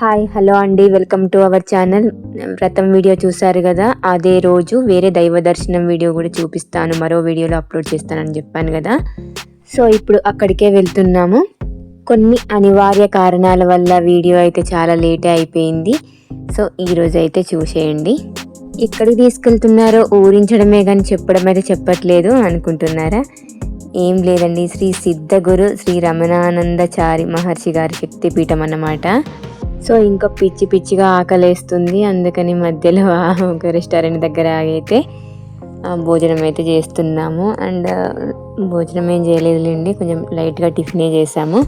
Hi hello అండి. Welcome to our channel వ్రతం video చూశారు కదా. అదే రోజు వేరే దైవ దర్శనం వీడియో కూడా చూపిస్తాను. మరో వీడియోలో అప్లోడ్ చేస్తానని చెప్పాను కదా. సో ఇప్పుడు అక్కడికే వెళ్తున్నాము. కొన్ని అనివార్య కారణాల వల్ల వీడియో అయితే చాలా లేటే అయిపోయింది. సో ఈరోజు అయితే చూసేయండి. ఎక్కడికి తీసుకెళ్తున్నారో ఊరించడమే కానీ చెప్పడం అయితే చెప్పట్లేదు అనుకుంటున్నారా? ఏం లేదండి. శ్రీ సిద్ధగురు శ్రీ రమణానందచారి మహర్షి గారి శక్తిపీఠం అన్నమాట. సో ఇంకా పిచ్చి పిచ్చిగా ఆకలేస్తుంది. అందుకని మధ్యలో ఒక రెస్టారెంట్ దగ్గర అయితే భోజనం అయితే చేస్తున్నాము. అండ్ భోజనం ఏం చేయలేదులేండి. కొంచెం లైట్గా టిఫినే చేసాము.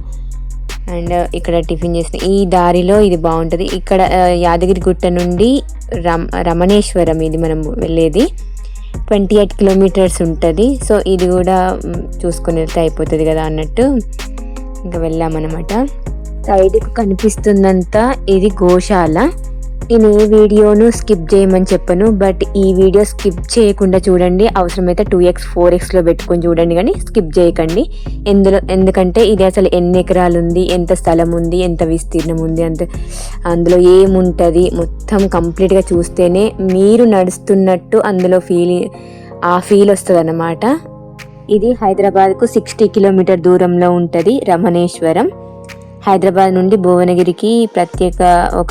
అండ్ ఇక్కడ టిఫిన్ చేసిన ఈ దారిలో ఇది బాగుంటుంది. ఇక్కడ యాదగిరి గుట్ట నుండి రమ రమణేశ్వరం ఇది మనం వెళ్ళేది. ట్వంటీ ఎయిట్ కిలోమీటర్స్ ఉంటుంది. సో ఇది కూడా మ్, వెళ్తే అయిపోతుంది కదా అన్నట్టు. ఇంకా వెళ్ళామన్నమాట. సైడ్కి కనిపిస్తుందంతా ఇది గోశాల. నేను ఏ వీడియోను స్కిప్ చేయమని చెప్పను బట్ ఈ వీడియో స్కిప్ చేయకుండా చూడండి. అవసరమైతే టూ ఎక్స్ ఫోర్ ఎక్స్లో పెట్టుకొని చూడండి కానీ స్కిప్ చేయకండి. ఎందులో ఎందుకంటే ఇది అసలు ఎన్ని ఎకరాలు ఉంది ఎంత స్థలం ఉంది ఎంత విస్తీర్ణం ఉంది అంత అందులో ఏముంటుంది మొత్తం కంప్లీట్గా చూస్తేనే మీరు నడుస్తున్నట్టు అందులో ఫీల్ ఆ ఫీల్ వస్తుంది అన్నమాట ఇది హైదరాబాద్కు సిక్స్టీ కిలోమీటర్ దూరంలో ఉంటుంది రమణేశ్వరం. హైదరాబాద్ నుండి భువనగిరికి ప్రత్యేక ఒక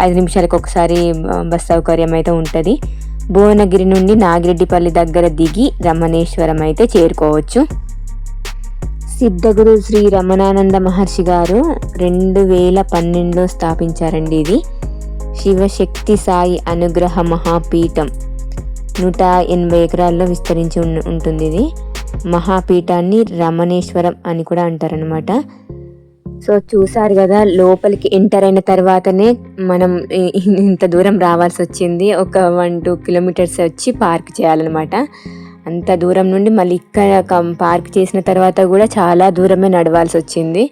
ఐదు నిమిషాలకు ఒకసారి బస్ సౌకర్యం అయితే ఉంటుంది. భువనగిరి నుండి నాగిరెడ్డిపల్లి దగ్గర దిగి రమణేశ్వరం అయితే చేరుకోవచ్చు. సిద్ధగురు శ్రీ రమణానంద మహర్షి గారు రెండు వేల పన్నెండులో స్థాపించారండి ఇది. శివశక్తి సాయి అనుగ్రహ మహాపీఠం నూట ఎనభై ఎకరాల్లో విస్తరించి ఉంటుంది ఇది. మహాపీఠాన్ని రమణేశ్వరం అని కూడా అంటారనమాట సో చూసారు కదా లోపలికి ఎంటర్ అయిన తర్వాతనే మనం ఇంత దూరం రావాల్సి వచ్చింది. ఒక వన్ టూ కిలోమీటర్స్ వచ్చి పార్క్ చేయాలన్నమాట. అంత దూరం నుండి మళ్ళీ ఇక్కడ కం- పార్క్ చేసిన తర్వాత కూడా చాలా దూరమే నడవాల్సి వచ్చింది.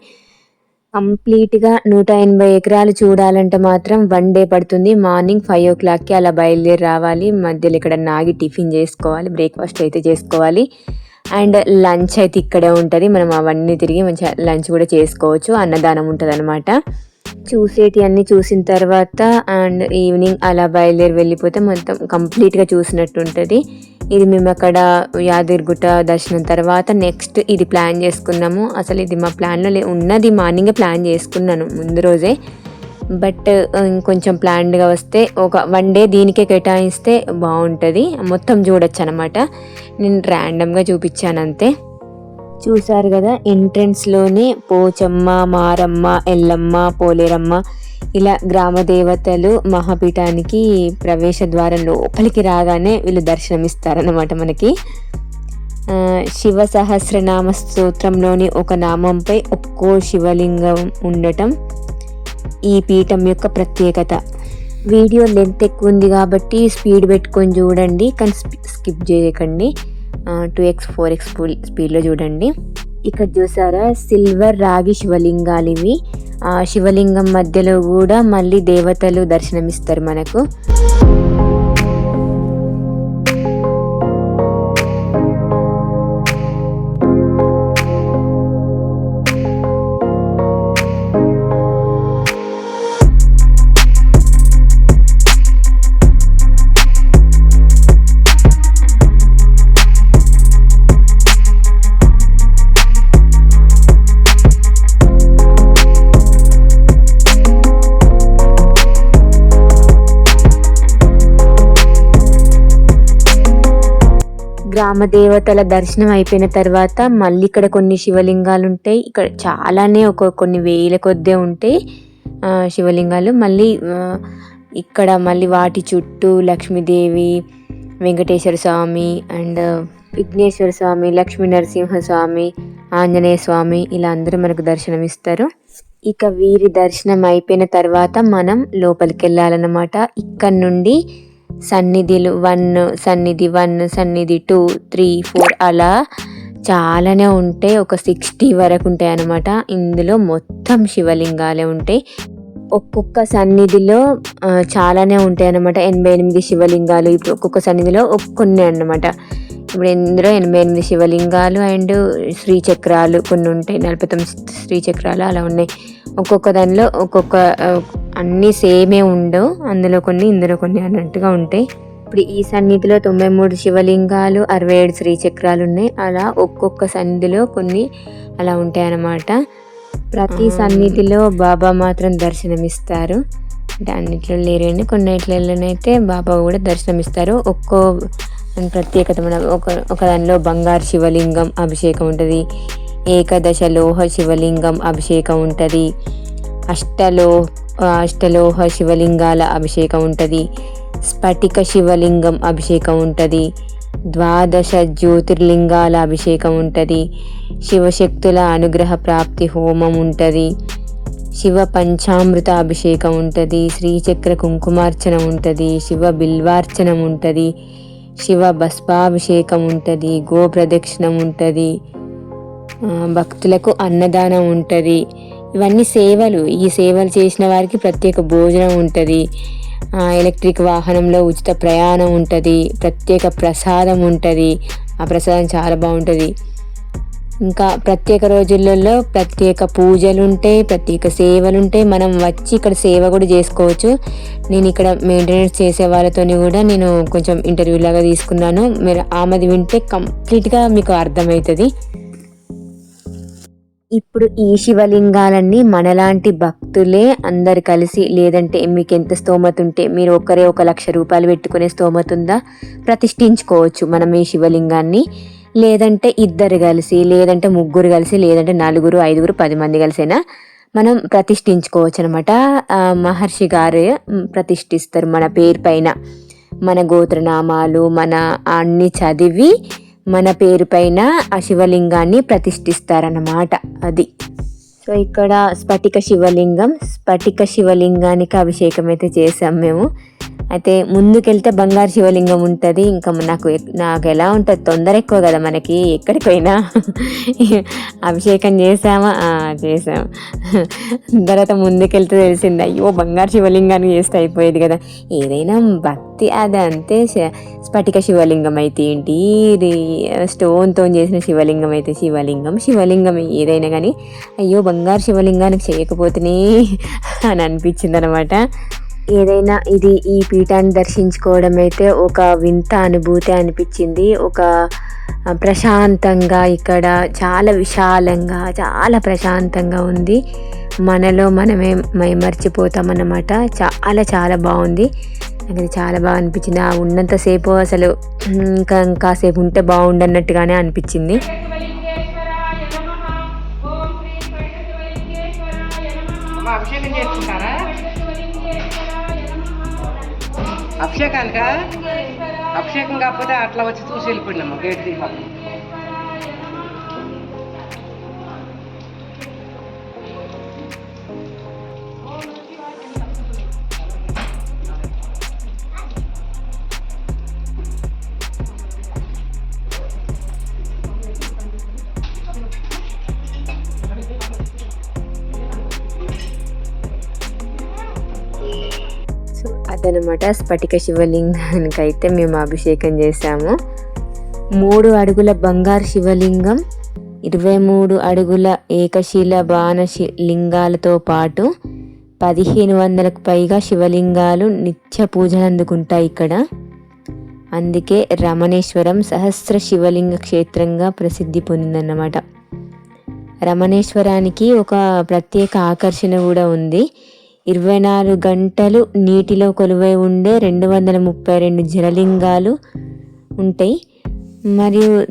కంప్లీట్గా నూట ఎనభై ఎకరాలు చూడాలంటే మాత్రం వన్ డే పడుతుంది. మార్నింగ్ ఫైవ్ ఓ క్లాక్కి అలా బయలుదేరి రావాలి. మధ్యలో ఇక్కడ నాగి టిఫిన్ చేసుకోవాలి. బ్రేక్ఫాస్ట్ అయితే చేసుకోవాలి. అండ్ లంచ్ అయితే ఇక్కడే ఉంటుంది. మనం అవన్నీ తిరిగి మంచిగా లంచ్ కూడా చేసుకోవచ్చు. అన్నదానం ఉంటుంది అనమాట చూసేటి అన్నీ చూసిన తర్వాత అండ్ ఈవినింగ్ అలా బయలుదేరి వెళ్ళిపోతే మొత్తం కంప్లీట్గా చూసినట్టు ఉంటుంది. ఇది మేము అక్కడ యాదగిరిగుట్ట దర్శనం తర్వాత నెక్స్ట్ ఇది ప్లాన్ చేసుకున్నాము. అసలు ఇది మా ప్లాన్లో లే ఉన్నది మార్నింగే ప్లాన్ చేసుకున్నాను ముందు రోజే. బట్ ఇంకొంచెం ప్లాన్డ్గా వస్తే ఒక వన్ డే దీనికే కేటాయిస్తే బాగుంటుంది. మొత్తం చూడొచ్చు అనమాట నేను ర్యాండమ్గా చూపించాను అంతే చూసారు కదా ఎంట్రన్స్లోనే పోచమ్మ మారమ్మ ఎల్లమ్మ పోలేరమ్మ ఇలా గ్రామ దేవతలు మహాపీఠానికి ప్రవేశ ద్వారం లోపలికి రాగానే వీళ్ళు దర్శనమిస్తారన్నమాట మనకి. శివ సహస్రనామ స్తోత్రంలోని ఒక నామంపై ఒక్కో శివలింగం ఉండటం ఈ పీఠం యొక్క ప్రత్యేకత. వీడియో లెంత్ ఎక్కువ ఉంది కాబట్టి స్పీడ్ పెట్టుకొని చూడండి కానీ స్కిప్ చేయకండి. టూ ఎక్స్ ఫోర్ ఎక్స్ స్పీడ్లో చూడండి. ఇక్కడ చూసారా సిల్వర్ రాగి శివలింగాలు ఇవి. శివలింగం మధ్యలో కూడా మళ్ళీ దేవతలు దర్శనమిస్తారు మనకు. గ్రామ దేవతల దర్శనం అయిపోయిన తర్వాత మళ్ళీ ఇక్కడ కొన్ని శివలింగాలు ఉంటాయి ఇక్కడ చాలానే ఒక కొన్ని వేల కొద్దే ఉంటాయి శివలింగాలు. మళ్ళీ ఇక్కడ మళ్ళీ వాటి చుట్టూ లక్ష్మీదేవి వెంకటేశ్వర స్వామి అండ్ విఘ్నేశ్వర స్వామి లక్ష్మీ నరసింహ స్వామి ఆంజనేయ స్వామి ఇలా అందరూ మనకు దర్శనం ఇస్తారు ఇక వీరి దర్శనం అయిపోయిన తర్వాత మనం లోపలికి వెళ్ళాలన్నమాట ఇక్కడ నుండి సన్నిధిలు వన్ సన్నిధి వన్ సన్నిధి టూ త్రీ ఫోర్ అలా చాలానే ఉంటాయి. ఒక సిక్స్టీ వరకు ఉంటాయి అన్నమాట. ఇందులో మొత్తం శివలింగాలే ఉంటాయి. ఒక్కొక్క సన్నిధిలో చాలానే ఉంటాయి అన్నమాట. ఎనభై ఎనిమిది శివలింగాలు. ఇప్పుడు ఒక్కొక్క సన్నిధిలో కొన్ని అన్నమాట. ఇప్పుడు ఇందులో ఎనభై ఎనిమిది శివలింగాలు అండ్ శ్రీచక్రాలు కొన్ని ఉంటాయి. నలభై తొమ్మిది శ్రీచక్రాలు అలా ఉన్నాయి. ఒక్కొక్క దానిలో ఒక్కొక్క అన్నీ సేమే ఉండవు అందులో కొన్ని ఇందులో కొన్ని అన్నట్టుగా ఉంటాయి. ఇప్పుడు ఈ సన్నిధిలో తొంభై మూడు శివలింగాలు అరవై ఏడు శ్రీచక్రాలు ఉన్నాయి అలా ఒక్కొక్క సన్నిధిలో కొన్ని అలా ఉంటాయి అన్నమాట ప్రతి సన్నిధిలో బాబా మాత్రం దర్శనమిస్తారు. అంటే అన్నిట్లో లేరండి కొన్నిట్లలోనైతే బాబా కూడా దర్శనమిస్తారు. ఒక్కో ప్రత్యేకత ఒక ఒక దానిలో బంగారు శివలింగం అభిషేకం ఉంటుంది. ఏకదశ లోహ శివలింగం అభిషేకం ఉంటుంది. అష్టలో అష్టలోహ శివలింగాల అభిషేకం ఉంటుంది. స్ఫటిక శివలింగం అభిషేకం ఉంటుంది. ద్వాదశ జ్యోతిర్లింగాల అభిషేకం ఉంటుంది. శివశక్తుల అనుగ్రహ ప్రాప్తి హోమం ఉంటుంది. శివ పంచామృత అభిషేకం ఉంటుంది. శ్రీచక్ర కుంకుమార్చన ఉంటుంది. శివ బిల్వార్చనం ఉంటుంది. శివ భస్మాభిషేకం ఉంటుంది. గోప్రదక్షిణం ఉంటుంది. భక్తులకు అన్నదానం ఉంటుంది. ఇవన్నీ సేవలు. ఈ సేవలు చేసిన వారికి ప్రత్యేక భోజనం ఉంటుంది. ఎలక్ట్రిక్ వాహనంలో ఉచిత ప్రయాణం ఉంటుంది. ప్రత్యేక ప్రసాదం ఉంటుంది. ఆ ప్రసాదం చాలా బాగుంటుంది. ఇంకా ప్రత్యేక రోజులలో ప్రత్యేక పూజలు ఉంటాయి ప్రత్యేక సేవలు ఉంటాయి మనం వచ్చి ఇక్కడ సేవ కూడా చేసుకోవచ్చు. నేను ఇక్కడ మెయింటెనెన్స్ చేసే వాళ్ళతో కూడా నేను కొంచెం ఇంటర్వ్యూ లాగా తీసుకున్నాను. మీరు ఆమెది వింటే కంప్లీట్గా మీకు అర్థమవుతుంది. ఇప్పుడు ఈ శివలింగాలన్నీ మనలాంటి భక్తులే అందరు కలిసి లేదంటే మీకు ఎంత స్తోమత ఉంటే మీరు ఒకరే ఒక లక్ష రూపాయలు పెట్టుకునే స్తోమత ఉందా? ప్రతిష్ఠించుకోవచ్చు మనం ఈ శివలింగాన్ని. లేదంటే ఇద్దరు కలిసి లేదంటే ముగ్గురు కలిసి లేదంటే నలుగురు ఐదుగురు పది మంది కలిసైనా మనం ప్రతిష్ఠించుకోవచ్చు అనమాట మహర్షి గారు ప్రతిష్ఠిస్తారు మన పేరు పైన. మన గోత్రనామాలు మన అన్ని చదివి మన పేరు పైన ఆ శివలింగాన్ని ప్రతిష్ఠిస్తారన్నమాట అది. సో ఇక్కడ స్ఫటిక శివలింగం స్ఫటిక శివలింగానికి అభిషేకం అయితే చేసాం మేము. అయితే ముందుకెళ్తే బంగారు శివలింగం ఉంటుంది. ఇంకా నాకు నాకు ఎలా ఉంటుంది? తొందర ఎక్కువ కదా మనకి. ఎక్కడికి పోయినా అభిషేకం చేసామా? చేసాం. తర్వాత ముందుకెళ్తే తెలిసింది అయ్యో బంగారు శివలింగాన్ని చేస్తే అయిపోయేది కదా. ఏదైనా భక్తి అది అంతే. స్ఫటిక శివలింగం అయితే ఏంటి? స్టోన్తో చేసిన శివలింగం అయితే శివలింగం శివలింగం ఏదైనా కానీ అయ్యో బంగారు శివలింగానికి చేయకపోతేనే అని అనిపించింది అనమాట ఏదైనా ఇది ఈ పీఠాన్ని దర్శించుకోవడం అయితే ఒక వింత అనుభూతి అనిపించింది. ఒక ప్రశాంతంగా ఇక్కడ చాలా విశాలంగా చాలా ప్రశాంతంగా ఉంది. మనలో మనమే మైమర్చిపోతామన్నమాట చాలా చాలా బాగుంది. నాకు అది చాలా బాగా అనిపించింది. ఆ ఉన్నంతసేపు అసలు ఇంకా కాసేపు ఉంటే బాగుండన్నట్టుగానే అనిపించింది. అభిషేకం అభిషేకానికా అభిషేకం కాకపోతే అట్లా వచ్చి చూసి వెళ్ళిపోయినాము గేట్ దీపాలు అనమాట స్ఫటిక శివలింగానికి అయితే మేము అభిషేకం చేశాము. మూడు అడుగుల బంగారు శివలింగం ఇరవై మూడు అడుగుల ఏకశిల బాణ లింగాలతో పాటు పదిహేను వందలకు పైగా శివలింగాలు నిత్య పూజలు అందుకుంటాయి ఇక్కడ. అందుకే రమణేశ్వరం సహస్ర శివలింగ క్షేత్రంగా ప్రసిద్ధి పొందిందన్నమాట. రమణేశ్వరానికి ఒక ప్రత్యేక ఆకర్షణ కూడా ఉంది. ఇరవై నాలుగు గంటలు నీటిలో కొలువై ఉండే రెండు వందల ముప్పై రెండు జలలింగాలు ఉంటాయి. మరియు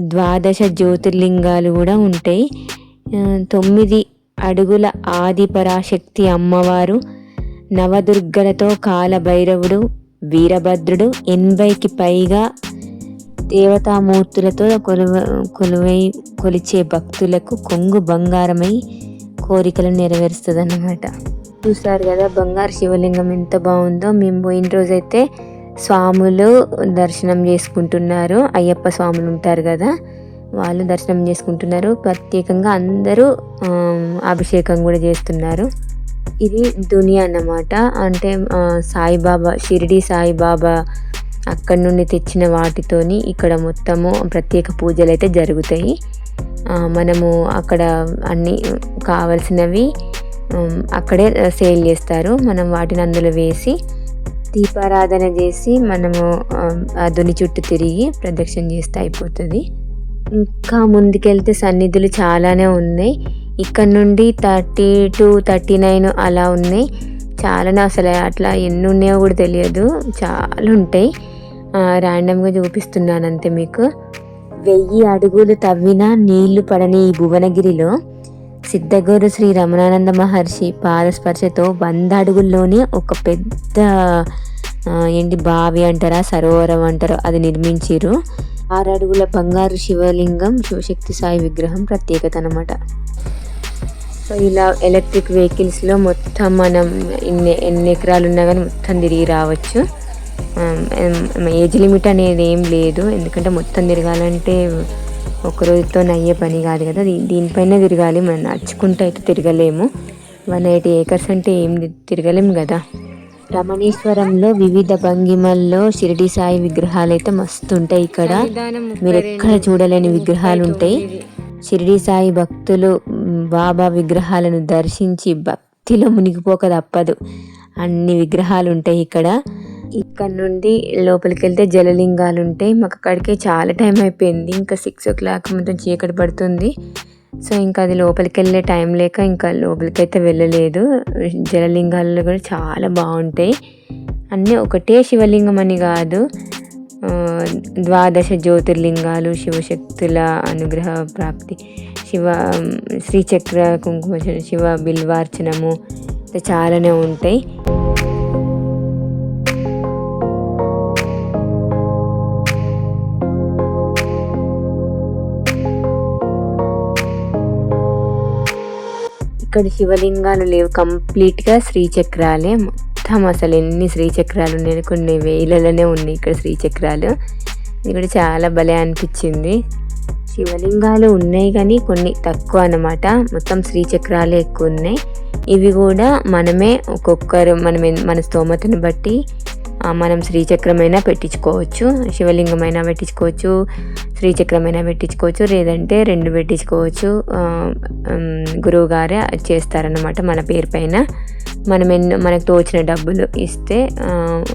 ద్వాదశ జ్యోతిర్లింగాలు కూడా ఉంటాయి. తొమ్మిది అడుగుల ఆది పరాశక్తి అమ్మవారు నవదుర్గలతో కాలభైరవుడు వీరభద్రుడు ఎనభైకి పైగా దేవతామూర్తులతో కొలువ కొలువై కొలిచే భక్తులకు కొంగు బంగారమై కోరికలు నెరవేరుస్తుంది అన్నమాట చూసారు కదా బంగారు శివలింగం ఎంత బాగుందో. మేము పోయిన రోజైతే స్వాములు దర్శనం చేసుకుంటున్నారు. అయ్యప్ప స్వాములు ఉంటారు కదా వాళ్ళు దర్శనం చేసుకుంటున్నారు. ప్రత్యేకంగా అందరూ అభిషేకం కూడా చేస్తున్నారు. ఇది దునియా అన్నమాట. అంటే సాయిబాబా షిరిడి సాయిబాబా అక్కడి నుండి తెచ్చిన వాటితోని ఇక్కడ మొత్తము ప్రత్యేక పూజలు అయితే జరుగుతాయి. మనము అక్కడ అన్నీ కావలసినవి అక్కడే సేల్ చేస్తారు. మనం వాటిని అందులో వేసి దీపారాధన చేసి మనము ఆ దుని చుట్టూ తిరిగి ప్రదక్షిణ చేస్తే అయిపోతుంది. ఇంకా ముందుకెళ్తే సన్నిధులు చాలానే ఉన్నాయి. ఇక్కడ నుండి థర్టీ టు థర్టీ నైన్ అలా ఉన్నాయి. చాలానే అసలు అట్లా ఎన్ని ఉన్నాయో కూడా తెలియదు. చాలా ఉంటాయి. ర్యాండమ్గా చూపిస్తున్నాను అంతే మీకు. వెయ్యి అడుగులు తవ్విన నీళ్ళు పడని ఈ భువనగిరిలో సిద్ధగూరు శ్రీ రమణానంద మహర్షి పాదస్పర్శతో వంద అడుగుల్లోనే ఒక పెద్ద ఏంటి బావి అంటారా సరోవరం అంటారు అది నిర్మించారు ఆరు అడుగుల బంగారు శివలింగం శివశక్తి సాయి విగ్రహం ప్రత్యేకత అనమాట సో ఇలా ఎలక్ట్రిక్ వెహికల్స్లో మొత్తం మనం ఎన్ని ఎన్ని ఎకరాలు ఉన్నా కానీ మొత్తం తిరిగి రావచ్చు. ఏజ్ లిమిట్ అనేది ఏం లేదు. ఎందుకంటే మొత్తం తిరగాలంటే ఒక రోజుతో అయ్యే పని కాదు కదా. దీనిపైన తిరగాలి మనం. నడుచుకుంటూ అయితే తిరగలేము. వన్ ఎయిటీ ఏకర్స్ అంటే ఏం తిరగలేము కదా. రమణేశ్వరంలో వివిధ భంగిమల్లో షిరిడి సాయి విగ్రహాలు అయితే మస్తు ఉంటాయి ఇక్కడ. మీరు ఎక్కడ చూడలేని విగ్రహాలు ఉంటాయి. షిరిడి సాయి భక్తులు బాబా విగ్రహాలను దర్శించి భక్తిలో మునిగిపోక తప్పదు. అన్ని విగ్రహాలు ఉంటాయి ఇక్కడ. ఇక్కడ నుండి లోపలికి వెళ్తే జలలింగాలు ఉంటాయి మాకు అక్కడికి చాలా టైం అయిపోయింది. ఇంకా సిక్స్ ఓ క్లాక్ మొత్తం చీకటి పడుతుంది. సో ఇంకా అది లోపలికి వెళ్ళే టైం లేక ఇంకా లోపలికి అయితే వెళ్ళలేదు. జలలింగాలు కూడా చాలా బాగుంటాయి. అన్నీ ఒకటే శివలింగం అని కాదు. ద్వాదశ జ్యోతిర్లింగాలు శివశక్తుల అనుగ్రహ ప్రాప్తి శివ శ్రీచక్ర కుంకుమ శివ బిల్వార్చనము చాలానే ఉంటాయి. ఇక్కడ శివలింగాలు లేవు. కంప్లీట్గా శ్రీచక్రాలే మొత్తం. అసలు ఎన్ని శ్రీచక్రాలు ఉన్నాయి కొన్ని వేలలోనే ఉన్నాయి ఇక్కడ శ్రీచక్రాలు. ఇది కూడా చాలా భలే అనిపించింది. శివలింగాలు ఉన్నాయి కానీ కొన్ని తక్కువ అన్నమాట. మొత్తం శ్రీచక్రాలే ఎక్కువ ఉన్నాయి. ఇవి కూడా మనమే ఒక్కొక్కరు మనం మన స్తోమతను బట్టి మనం శ్రీచక్రమైనా పెట్టించుకోవచ్చు శివలింగమైనా పెట్టించుకోవచ్చు శ్రీచక్రమైనా పెట్టించుకోవచ్చు లేదంటే రెండు పెట్టించుకోవచ్చు. గురువుగారే చేస్తారనమాట మన పేరు పైన. మనం ఎన్నో మనకు తోచిన డబ్బులు ఇస్తే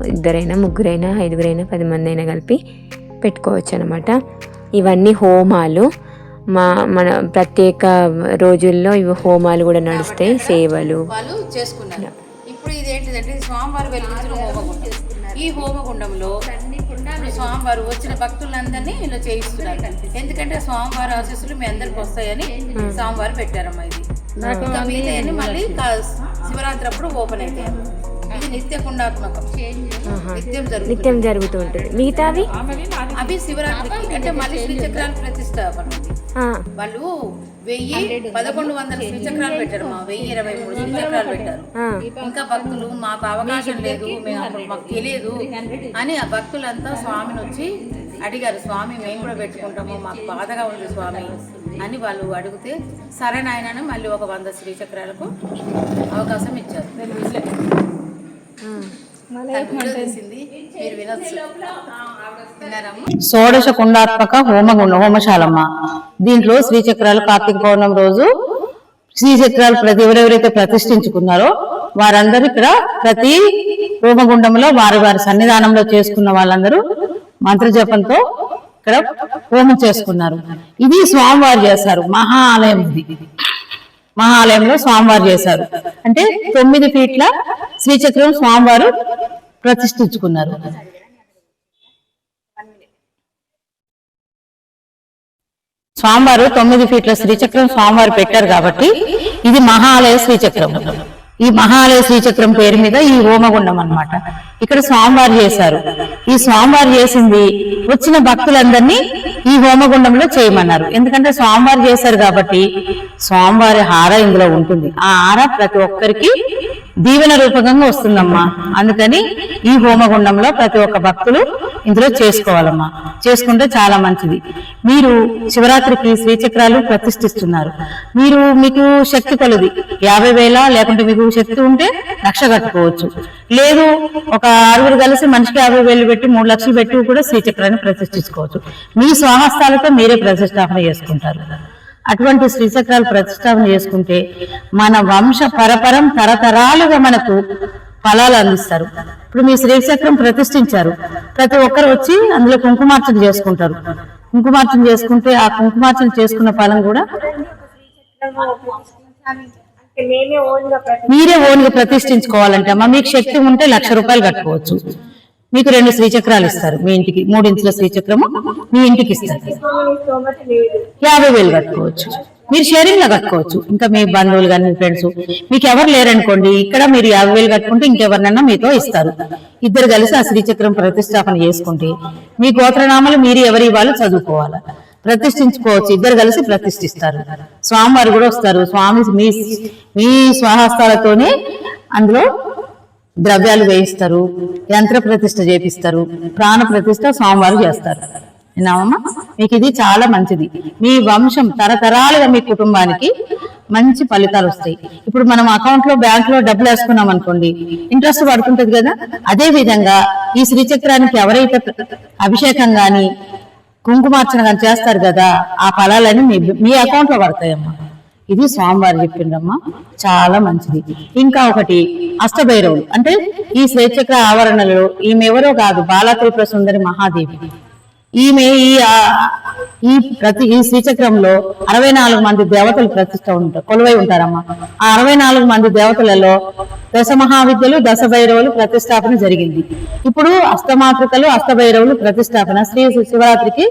ఇద్దరైనా ముగ్గురైనా ఐదుగురైనా పది మంది అయినా కలిపి పెట్టుకోవచ్చు అనమాట ఇవన్నీ హోమాలు. మా మన ప్రత్యేక రోజుల్లో ఇవి హోమాలు కూడా నడుస్తాయి సేవలు. చేసుకున్నారు. ఇప్పుడు ఇది ఏంటిదంటే స్వామివారు వెలిగించిన హోమం. ఈ హోమగుండంలో స్వామివారు వచ్చిన భక్తులందరినీ ఇలా చేయిస్తున్నారు. ఎందుకంటే స్వామివారి ఆశీస్సులు మీ అందరికి వస్తాయని స్వామివారు పెట్టారమ్మా ఇది. ఇంకా మిగతాయన్ని మళ్ళీ శివరాత్రి అప్పుడు ఓపెన్ అవుతాయి ఇది నిత్య కుండాత్మకం నిత్యం జరుగుతుంది. నిత్యం జరుగుతూ ఉంటుంది. మిగతావి? అవి శివరాత్రికి అంటే మళ్ళీ శ్రీచక్రాలు ప్రతిష్టాపన. ఆ, వాళ్ళు వెయ్యి పదకొండు వందల శ్రీచక్రాలు పెట్టారు మా వెయ్యి ఇరవై మూడు శ్రీచక్రాలు పెట్టారు. ఇంకా భక్తులు మాకు అవకాశం లేదు మేము అప్పుడు మాకు తెలియదు అని ఆ భక్తులంతా స్వామిని వచ్చి అడిగారు. స్వామి మేము కూడా పెట్టుకుంటాము మాకు బాధగా ఉంది స్వామి అని వాళ్ళు అడిగితే సరే నాయనని మళ్ళీ ఒక వంద శ్రీచక్రాలకు అవకాశం ఇచ్చారు. షోడశ కుండాత్మక హోమగుండ హోమశాలమ్మ. దీంట్లో శ్రీచక్రాలు కార్తీక పౌర్ణమి రోజు శ్రీచక్రాలు ప్రతి ఎవరెవరైతే ప్రతిష్ఠించుకున్నారో వారందరూ ఇక్కడ ప్రతి హోమగుండంలో వారి వారి సన్నిధానంలో చేసుకున్న వాళ్ళందరూ మంత్రజపంతో ఇక్కడ హోమం చేసుకున్నారు. ఇది స్వామివారు చేస్తారు మహా ఆలయం ఇది. మహాలయంలో స్వామివారు చేశారు. అంటే తొమ్మిది ఫీట్ల శ్రీచక్రం స్వామివారు ప్రతిష్ఠించుకున్నారు. స్వామివారు తొమ్మిది ఫీట్ల శ్రీచక్రం స్వామివారు పెట్టారు కాబట్టి ఇది మహాలయ శ్రీచక్రం. ఈ మహాలయ శ్రీచక్రం పేరు మీద ఈ హోమగుండం అన్నమాట. ఇక్కడ స్వామివారు చేశారు. ఈ స్వామివారు చేసింది వచ్చిన భక్తులందరినీ ఈ హోమగుండంలో చేయమన్నారు. ఎందుకంటే స్వామివారు చేశారు కాబట్టి స్వామివారి హార ఇందులో ఉంటుంది. ఆ హార ప్రతి ఒక్కరికి దీవెన రూపకంగా వస్తుందమ్మా. అందుకని ఈ హోమగుండంలో ప్రతి ఒక్క భక్తులు ఇందులో చేసుకోవాలమ్మా. చేసుకుంటే చాలా మంచిది. మీరు శివరాత్రికి శ్రీచక్రాలు ప్రతిష్ఠిస్తున్నారు. మీరు మీకు శక్తి కొలది యాభై వేల లేకుంటే మీకు శక్తి ఉంటే లక్ష కట్టుకోవచ్చు. లేదు ఒక ఆరుగురు కలిసి మనిషికి యాభై వేలు పెట్టి మూడు లక్షలు పెట్టి కూడా శ్రీచక్రాన్ని ప్రతిష్ఠించుకోవచ్చు. మీ స్వహస్తాలతో మీరే ప్రతిష్టాపన చేసుకుంటారు. అటువంటి శ్రీచక్రాలు ప్రతిష్టాపన చేసుకుంటే మన వంశ పరపరం తరతరాలుగా మనకు ఫలాలు అందిస్తారు. ఇప్పుడు మీ శ్రీచక్రం ప్రతిష్ఠించారు. ప్రతి ఒక్కరు వచ్చి అందులో కుంకుమార్చన చేసుకుంటారు. కుంకుమార్చన చేసుకుంటే ఆ కుంకుమార్చన చేసుకున్న ఫలం కూడా మీరే ఓన్గా ప్రతిష్ఠించుకోవాలంటే అమ్మా మీకు శక్తి ఉంటే లక్ష రూపాయలు కట్టుకోవచ్చు. మీకు రెండు శ్రీచక్రాలు ఇస్తారు. మీ ఇంటికి మూడించుల శ్రీచక్రము మీ ఇంటికి ఇస్తారు. యాభై వేలు కట్టుకోవచ్చు. మీరు షేరింగ్ లా కట్టుకోవచ్చు. ఇంకా మీ బంధువులు కానీ మీ ఫ్రెండ్స్ మీకు ఎవరు లేరనుకోండి ఇక్కడ మీరు యాభై వేలు కట్టుకుంటే ఇంకెవరినన్నా మీతో ఇస్తారు. ఇద్దరు కలిసి ఆ శ్రీచక్రం ప్రతిష్టాపన చేసుకుంటే మీ గోత్రనామాలు మీరు ఎవరి ఇవ్వాలో చదువుకోవాలి. ప్రతిష్ఠించుకోవచ్చు. ఇద్దరు కలిసి ప్రతిష్ఠిస్తారు. స్వామివారు కూడా వస్తారు. స్వామి మీ మీ స్వహస్తాలతోనే అందులో ద్రవ్యాలు వేయిస్తారు యంత్ర ప్రతిష్ఠ చేపిస్తారు ప్రాణ ప్రతిష్ఠ స్వామివారు చేస్తారు. విన్నామమ్మా మీకు ఇది చాలా మంచిది. మీ వంశం తరతరాలుగా మీ కుటుంబానికి మంచి ఫలితాలు వస్తాయి. ఇప్పుడు మనం అకౌంట్లో బ్యాంక్లో డబ్బులు వేసుకున్నాం అనుకోండి ఇంట్రెస్ట్ పడుతుంటది కదా. అదే విధంగా ఈ శ్రీచక్రానికి ఎవరైతే అభిషేకం గాని కుంకుమార్చన గాని చేస్తారు కదా ఆ ఫలాలన్నీ మీ మీ అకౌంట్లో పడతాయమ్మా. ఇది స్వామివారు చెప్పిండమ్మా చాలా మంచిది. ఇంకా ఒకటి అష్టభైరవులు. అంటే ఈ స్వేచ్ఛక్ర ఆవరణలో ఈమె ఎవరో కాదు బాలాత్రిపుర సుందరి మహాదేవి. ఈమె ఈ ఈ ప్రతి ఈ శ్రీచక్రంలో అరవై నాలుగు మంది దేవతలు ప్రతిష్ట ఉంటారు కొలువై ఉంటారమ్మా. ఆ అరవై నాలుగు మంది దేవతలలో దశ మహావిద్యలు దశ భైరవులు ప్రతిష్టాపన జరిగింది. ఇప్పుడు అష్టమాతృకలు అష్టభైరవులు ప్రతిష్టాపన శ్రీ శివరాత్రికి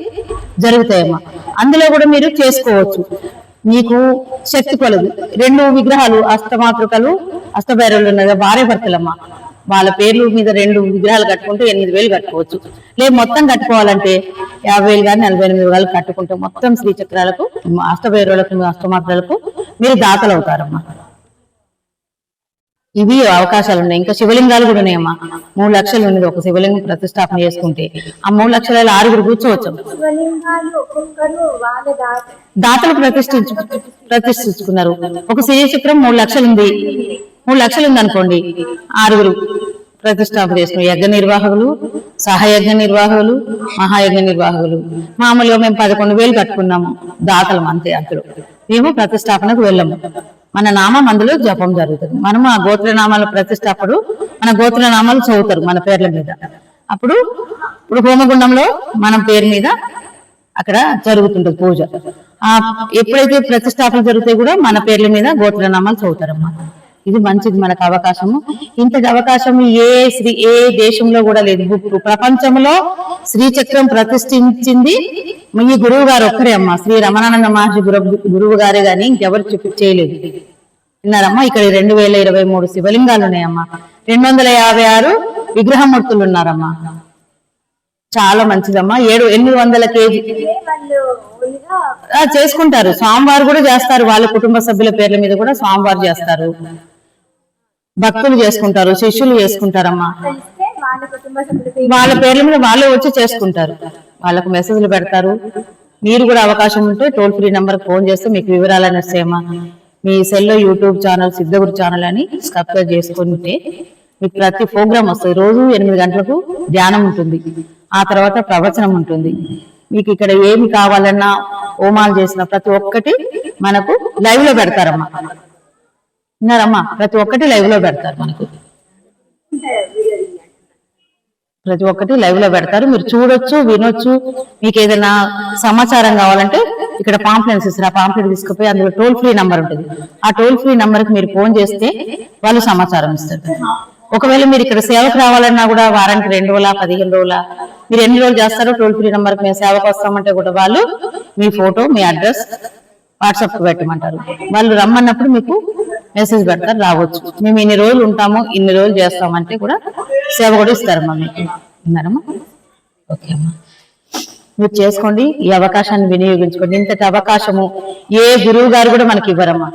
జరుగుతాయమ్మా. అందులో కూడా మీరు చేసుకోవచ్చు. మీకు శక్తి కొలదు రెండు విగ్రహాలు అష్టమాతృకలు అస్తభైరవులు ఉన్నది భార్య భర్తలమ్మ. వాళ్ళ పేర్లు మీద రెండు విగ్రహాలు కట్టుకుంటే ఎనిమిది వేలు కట్టుకోవచ్చు. లేదు మొత్తం కట్టుకోవాలంటే యాభై వేలు కానీ నలభై ఎనిమిది వేలు కట్టుకుంటే మొత్తం శ్రీచక్రాలకు అష్టభైరవులకు అష్టమాత్రలకు మీరు దాతలు అవుతారమ్మా. ఇవి అవకాశాలు ఉన్నాయి ఇంకా శివలింగాలు కూడా ఉన్నాయమ్మా. మూడు లక్షలు ఉన్నది. ఒక శివలింగం ప్రతిష్టాపన చేసుకుంటే ఆ మూడు లక్షల ఆరుగురు కూర్చోవచ్చు. దాతలు ప్రతిష్ఠించు ప్రతిష్ఠించుకున్నారు. ఒక శ్రీచక్రం మూడు లక్షలు ఉంది. మూడు లక్షలు ఉంది అనుకోండి. ఆరుగురు ప్రతిష్టాపన చేసుకున్నారు. యజ్ఞ నిర్వాహకులు సహయజ్ఞ నిర్వాహకులు మహాయజ్ఞ నిర్వాహకులు. మామూలుగా మేము పదకొండు వేలు కట్టుకున్నాము. దాతలం అంతే అందులో మేము ప్రతిష్టాపనకు వెళ్ళము మన నామం అందులో జపం జరుగుతుంది. మనము ఆ గోత్రనామాల ప్రతిష్టాపడు మన గోత్రనామాలు చదువుతారు మన పేర్ల మీద. అప్పుడు ఇప్పుడు హోమగుండంలో మన పేరు మీద అక్కడ జరుగుతుంటుంది పూజ. ఆ ఎప్పుడైతే ప్రతిష్టాపన జరిగితే కూడా మన పేర్ల మీద గోత్రనామాలు చదువుతారమ్మా ఇది మంచిది మనకు అవకాశము. ఇంతటి అవకాశం ఏ శ్రీ ఏ దేశంలో కూడా లేదు. ప్రపంచంలో శ్రీచక్రం ప్రతిష్ఠించింది ఈ గురువు గారు ఒక్కరే అమ్మా. శ్రీ రమణానంద మహర్షి గురు గురువు గారే గాని ఇంకెవరు చెప్పి చేయలేదు. విన్నారమ్మా? ఇక్కడ రెండు వేల ఇరవై మూడు శివలింగాలు ఉన్నాయమ్మా. రెండు వందల యాభై ఆరు విగ్రహమూర్తులు ఉన్నారమ్మా. చాలా మంచిదమ్మా. ఏడు ఎనిమిది వందల కేజీ చేసుకుంటారు. స్వామివారు కూడా చేస్తారు. వాళ్ళ కుటుంబ సభ్యుల పేర్ల మీద కూడా స్వామివారు చేస్తారు. భక్తులు చేసుకుంటారు శిష్యులు చేసుకుంటారమ్మా. వాళ్ళ పేర్ల మీద వాళ్ళే వచ్చి చేసుకుంటారు. వాళ్ళకు మెసేజ్లు పెడతారు. మీరు కూడా అవకాశం ఉంటే టోల్ ఫ్రీ నెంబర్ ఫోన్ చేస్తే మీకు వివరాలని వస్తాయమ్మా మీ సెల్లో యూట్యూబ్ ఛానల్ సిద్ధగురు ఛానల్ అని సబ్స్క్రైబ్ చేసుకుంటే మీకు ప్రతి ప్రోగ్రామ్ వస్తుంది. రోజు ఎనిమిది గంటలకు ధ్యానం ఉంటుంది. ఆ తర్వాత ప్రవచనం ఉంటుంది. మీకు ఇక్కడ ఏమి కావాలన్నా హోమాలు చేసిన ప్రతి ఒక్కటి మనకు లైవ్లో పెడతారమ్మా. విన్నారమ్మా ప్రతి ఒక్కటి లైవ్లో పెడతారు మనకు. ప్రతి ఒక్కటి లైవ్లో పెడతారు. మీరు చూడొచ్చు వినొచ్చు. మీకు ఏదైనా సమాచారం కావాలంటే ఇక్కడ పాంప్లెట్స్ ఇస్తారు. ఆ పాంప్లెట్ తీసుకుపోయి అందులో టోల్ ఫ్రీ నంబర్ ఉంటుంది. ఆ టోల్ ఫ్రీ నంబర్కి మీరు ఫోన్ చేస్తే వాళ్ళు సమాచారం ఇస్తారు. ఒకవేళ మీరు ఇక్కడ సేవకు రావాలన్నా కూడా వారానికి రెండు రోజుల పదిహేను రోజుల మీరు ఎన్ని రోజులు చేస్తారో టోల్ ఫ్రీ నంబర్ మేము సేవకు వస్తామంటే కూడా వాళ్ళు మీ ఫోటో మీ అడ్రస్ వాట్సాప్ పెట్టమంటారు. వాళ్ళు రమ్మన్నప్పుడు మీకు మెసేజ్ పెడతారు రావచ్చు. మేము ఇన్ని రోజులు ఉంటాము ఇన్ని రోజులు చేస్తామంటే కూడా సేవ కూడా ఇస్తారమ్మా మీకు. విన్నారమ్మా ఓకే అమ్మా. మీరు చేసుకోండి ఈ అవకాశాన్ని వినియోగించుకోండి. ఇంతటి అవకాశము ఏ గురువు గారు కూడా మనకి ఇవ్వరమ్మా.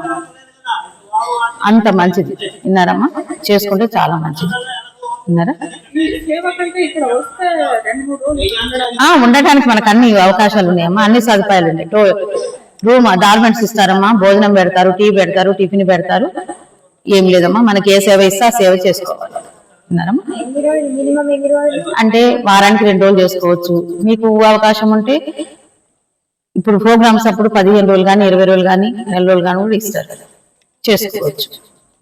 అంత మంచిది. విన్నారమ్మా చేసుకుంటే చాలా మంచిది. విన్నారా ఉండటానికి మనకు అన్ని అవకాశాలు ఉన్నాయమ్మా. అన్ని సదుపాయాలు ఉన్నాయి. టో- రూమ్ డార్మెంట్స్ ఇస్తారమ్మా. భోజనం పెడతారు టీ పెడతారు టిఫిన్ పెడతారు. ఏం లేదమ్మా. మనకి ఏ సేవ ఇస్తే ఆ సేవ చేసుకోవాలి. అంటే వారానికి రెండు రోజులు చేసుకోవచ్చు. మీకు అవకాశం ఉంటే ఇప్పుడు ప్రోగ్రామ్స్ అప్పుడు పదిహేను రోజులు కానీ ఇరవై రోజులు కానీ నెల రోజులు కానీ కూడా ఇస్తారు. చేసుకోవచ్చు.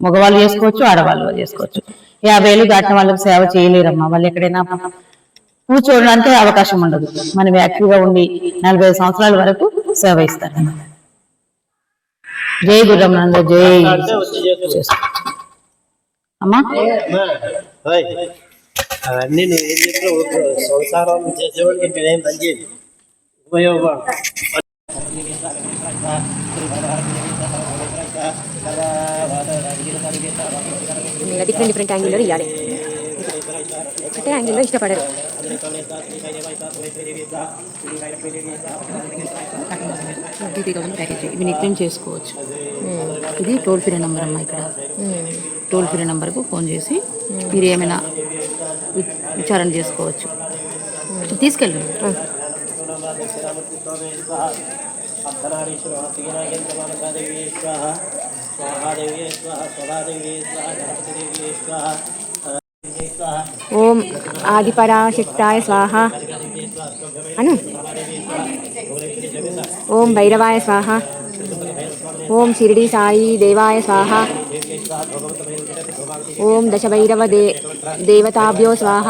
మగవాళ్ళు చేసుకోవచ్చు ఆడవాళ్ళు చేసుకోవచ్చు. యాభై ఏళ్ళు దాటిన వాళ్ళకి సేవ చేయలేరమ్మా. వాళ్ళు ఎక్కడైనా కూర్చోవడానికి అవకాశం ఉండదు. మనం యాక్టివ్గా ఉండి నలభై ఐదు సంవత్సరాల వరకు సేవ ఇస్తారు జై గుర్రమానంద జై. అమ్మా? అవన్నీ నువ్వు ఏం చెప్పినా. సంసారం చేసేవాడికి ఇంకా ఏం పని చేయదు ఉపయోగం. డిఫరెంట్ డిఫరెంట్ యాంగిల్లో ఇవ్వాలి ఒకటే యాంగిల్లో ఇష్టపడరు. థర్టీ థౌసండ్ ప్యాకేజ్ ఇవి నిత్యం చేసుకోవచ్చు. ఇది టోల్ ఫ్రీ నెంబర్ అమ్మా ఇక్కడ. టోల్ ఫ్రీ నెంబర్కు ఫోన్ చేసి మీరు ఏమైనా విచారణ చేసుకోవచ్చు. తీసుకెళ్ళు. ఓం ఆదిపరాశక్తాయ స్వాహ. అను. ఓం భైరవాయ స్వాహ ఓం షిరిడి సాయి దేవాయ స్వాహ ఓం దశభైరవ దే దేవతాభ్యో స్వాహ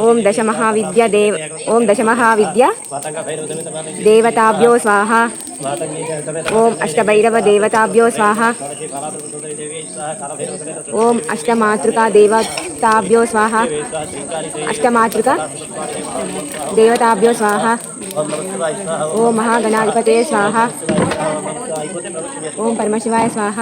ఓం దశ మహావిద్య దేవ ఓం దశ మహావిద్య దేవతాభ్యో స్వాహ ఓం అష్టభైరవ దేవతాభ్యో స్వాహ ఓం అష్టమాతృకా దేవతాభ్యో స్వాహ అష్టమాతృక దేవతాభ్యో స్వాహ ఓం మహాగణాధిపతే స్వాహ ఓం పరమశివాయ స్వాహ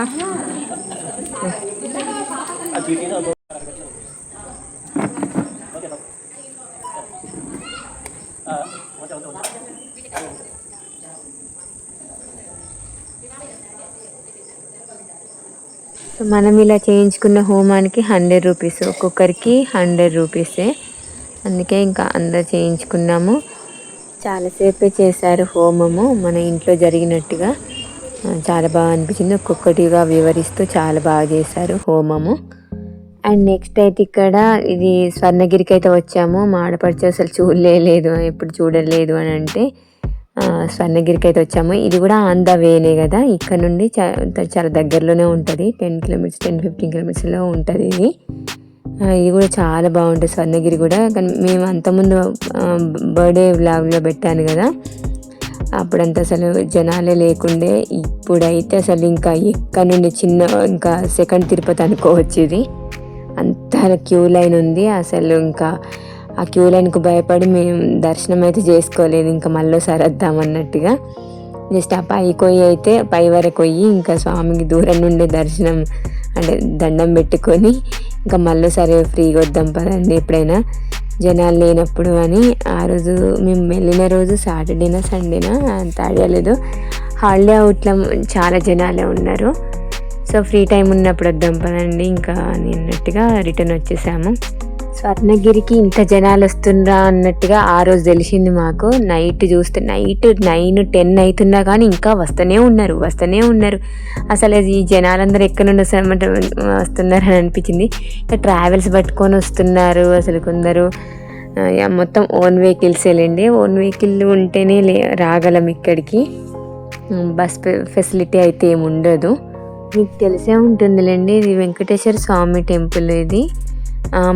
సో మనం ఇలా చేయించుకున్న హోమానికి హండ్రెడ్ రూపీస్ ఒక్కొక్కరికి హండ్రెడ్ రూపీసే. అందుకే ఇంకా అందరు చేయించుకున్నాము. చాలాసేపే చేశారు హోమము మన ఇంట్లో జరిగినట్టుగా. చాలా బాగా అనిపించింది. ఒక్కొక్కటిగా వివరిస్తూ చాలా బాగా చేశారు హోమము. అండ్ నెక్స్ట్ అయితే ఇక్కడ ఇది స్వర్ణగిరికి అయితే వచ్చాము. మా ఆడపడిచి అసలు చూడలేదు ఎప్పుడు చూడలేదు అని అంటే స్వర్ణగిరికి అయితే వచ్చాము. ఇది కూడా ఆన్ ద వేనే కదా? ఇక్కడ నుండి చా- చాలా దగ్గరలోనే ఉంటుంది. టెన్ కిలోమీటర్స్ టెన్ ఫిఫ్టీన్ కిలోమీటర్స్లో ఉంటుంది ఇది. ఇది కూడా చాలా బాగుంటుంది స్వర్ణగిరి కూడా. కానీ మేము అంతకుముందు బర్త్డే వ్లాగ్లో పెట్టాను కదా? అప్పుడంత అసలు జనాలే లేకుండే ఇప్పుడైతే అసలు ఇంకా ఎక్కడి నుండి చిన్న ఇంకా సెకండ్ తిరుపతి అనుకోవచ్చు ఇది. అంత క్యూ లైన్ ఉంది. అసలు ఇంకా ఆ క్యూ లైన్కు భయపడి మేము దర్శనం అయితే చేసుకోలేదు. ఇంకా మళ్ళీసారి వద్దాం అన్నట్టుగా. జస్ట్ ఆ పై కొయ్యి అయితే పై వరకు పోయి ఇంకా స్వామికి దూరం నుండి దర్శనం అంటే దండం పెట్టుకొని ఇంకా మళ్ళీసారి ఫ్రీగా వద్దాం పదండి ఎప్పుడైనా. జనాలు లేనప్పుడు అని ఆ రోజు మేము వెళ్ళిన రోజు సాటర్డేనా సండేనా అంత ఐడియా లేదు. హాలిడే అవుట్లో చాలా జనాలే ఉన్నారు. సో ఫ్రీ టైం ఉన్నప్పుడు వద్దాం పదండి ఇంకా అన్నట్టుగా రిటర్న్ వచ్చేసాము. స్వర్ణగిరికి ఇంత జనాలు వస్తుండ్రా అన్నట్టుగా ఆ రోజు తెలిసింది మాకు. నైట్ చూస్తే నైట్ నైన్ టెన్ అవుతున్నా కానీ ఇంకా వస్తూనే ఉన్నారు వస్తూనే ఉన్నారు. అసలు ఈ జనాలందరూ ఎక్కడి నుండి వస్తామంటే వస్తున్నారు అని అనిపించింది. ఇంకా ట్రావెల్స్ పట్టుకొని వస్తున్నారు అసలు కొందరు. మొత్తం ఓన్ వెహికల్స్ వెళ్ళండి ఓన్ వెహికల్ ఉంటేనే లే రాగలం ఇక్కడికి. బస్ ఫెసిలిటీ అయితే ఏమి ఉండదు. మీకు తెలిసే ఉంటుందిలేండి ఇది వెంకటేశ్వర స్వామి టెంపుల్ ఇది.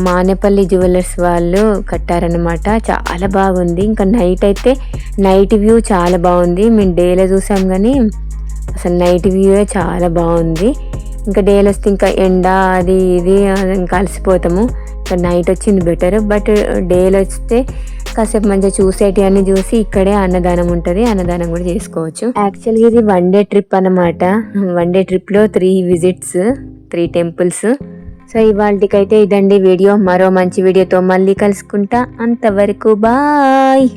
మానేపల్లి జ్యువెలర్స్ వాళ్ళు కట్టారనమాట చాలా బాగుంది. ఇంకా నైట్ అయితే నైట్ వ్యూ చాలా బాగుంది. మేము డేలో చూసాం కానీ అసలు నైట్ వ్యూ చాలా బాగుంది. ఇంకా డేలో వస్తే ఇంకా ఎండ అది ఇది ఇంకా అలసిపోతాము. ఇంకా నైట్ వచ్చింది బెటర్. బట్ డేలో వస్తే కాసేపు మంచిగా చూసేటి అన్ని చూసి ఇక్కడే అన్నదానం ఉంటుంది. అన్నదానం కూడా చేసుకోవచ్చు. యాక్చువల్గా ఇది వన్ డే ట్రిప్ అన్నమాట. వన్ డే ట్రిప్లో three visits three temples. So ఇవాళకైతే ఇదండి వీడియో. మరో మంచి వీడియోతో మళ్ళీ కలుసుకుంటా. అంతవరకు బాయ్.